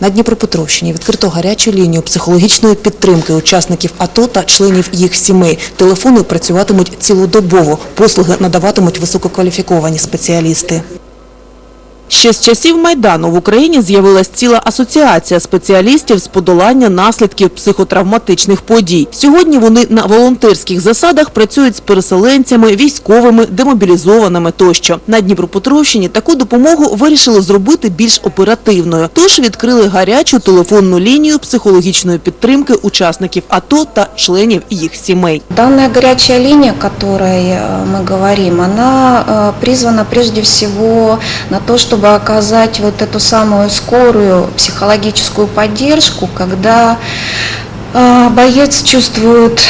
На Дніпропетровщині відкрито гарячу лінію психологічної підтримки учасників АТО та членів їх сімей. Телефони працюватимуть цілодобово. Послуги надаватимуть висококваліфіковані спеціалісти. Ще з часів Майдану в Україні з'явилась ціла асоціація спеціалістів з подолання наслідків психотравматичних подій. Сьогодні вони на волонтерських засадах працюють з переселенцями, військовими, демобілізованими тощо. На Дніпропетровщині таку допомогу вирішили зробити більш оперативною. Тож відкрили гарячу телефонну лінію психологічної підтримки учасників АТО та членів їх сімей. Данная горячая линия, о которой э, мы говорим, она э, призвана прежде всего на то, чтобы оказать вот эту самую скорую психологическую поддержку, когда э, боец чувствует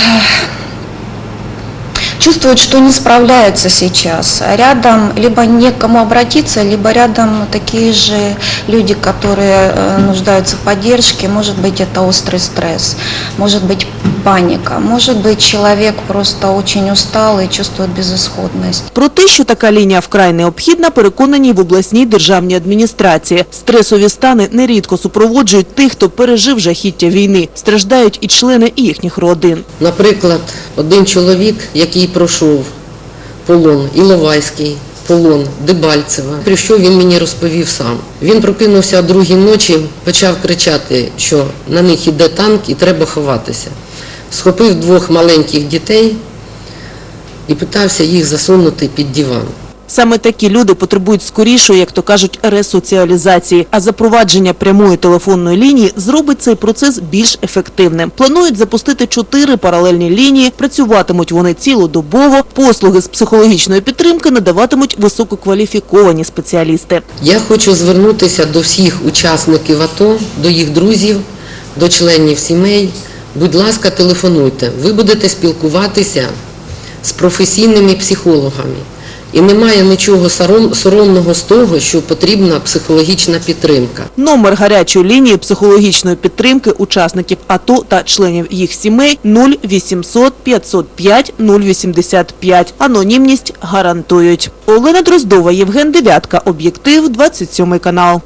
чувствует, что не справляется сейчас. А Рядом либо не к кому обратиться, либо рядом такие же люди, которые э, нуждаются в поддержке. Может быть, это острый стресс, может быть, паника, может быть, человек просто очень устал и чувствует безысходность. Про те, що така лінія вкрай необхідна, переконані в обласній державній адміністрації. Стресові стани нерідко супроводжують тих, хто пережив жахіття війни. Страждають і члени їхніх родин. Наприклад, один чоловік, який пройшов полон Іловайський, полон Дебальцева, про що він мені розповів сам. Він прокинувся о другій ночі, почав кричати, що на них іде танк і треба ховатися. Схопив двох маленьких дітей і питався їх засунути під диван. Саме такі люди потребують скорішої, як то кажуть, ресоціалізації. А запровадження прямої телефонної лінії зробить цей процес більш ефективним. Планують запустити чотири паралельні лінії. Працюватимуть вони цілодобово. Послуги з психологічної підтримки надаватимуть висококваліфіковані спеціалісти. Я хочу звернутися до всіх учасників АТО, до їх друзів, до членів сімей. Будь ласка, телефонуйте. Ви будете спілкуватися з професійними психологами. І немає нічого сором- соромного з того, що потрібна психологічна підтримка. Номер гарячої лінії психологічної підтримки учасників АТО та членів їх сімей 0800 505 085. Анонімність гарантують. Олена Дроздова, Євген Девятка. Об'єктив, 27 канал.